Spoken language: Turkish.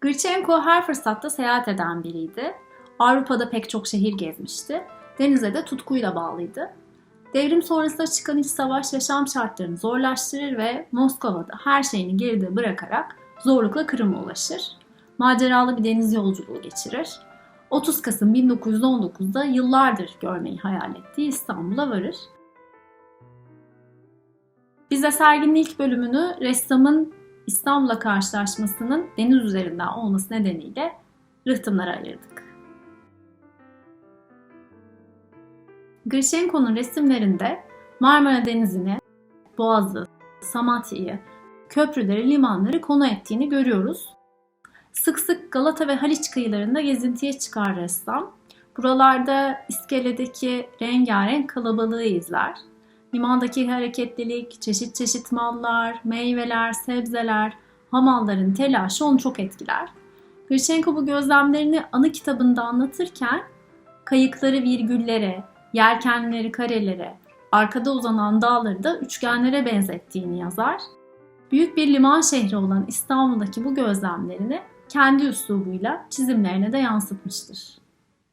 Gritchenko her fırsatta seyahat eden biriydi. Avrupa'da pek çok şehir gezmişti. Denize de tutkuyla bağlıydı. Devrim sonrasında çıkan iç savaş yaşam şartlarını zorlaştırır ve Moskova'da her şeyini geride bırakarak zorlukla Kırım'a ulaşır. Maceralı bir deniz yolculuğu geçirir. 30 Kasım 1919'da yıllardır görmeyi hayal ettiği İstanbul'a varır. Bize serginin ilk bölümünü ressamın İstanbul'a karşılaşmasının deniz üzerinden olması nedeniyle rıhtımlara ayırdık. Grishenko'nun resimlerinde Marmara Denizi'ni, Boğaz'ı, Samatya'yı, köprüleri, limanları konu ettiğini görüyoruz. Sık sık Galata ve Haliç kıyılarında gezintiye çıkar ressam. Buralarda iskeledeki rengarenk kalabalığı izler. Limandaki hareketlilik, çeşit çeşit mallar, meyveler, sebzeler, hamalların telaşı onu çok etkiler. Grishenko bu gözlemlerini anı kitabında anlatırken kayıkları virgüllere, yelkenleri karelere, arkada uzanan dağları da üçgenlere benzettiğini yazar. Büyük bir liman şehri olan İstanbul'daki bu gözlemlerini kendi üslubuyla çizimlerine de yansıtmıştır.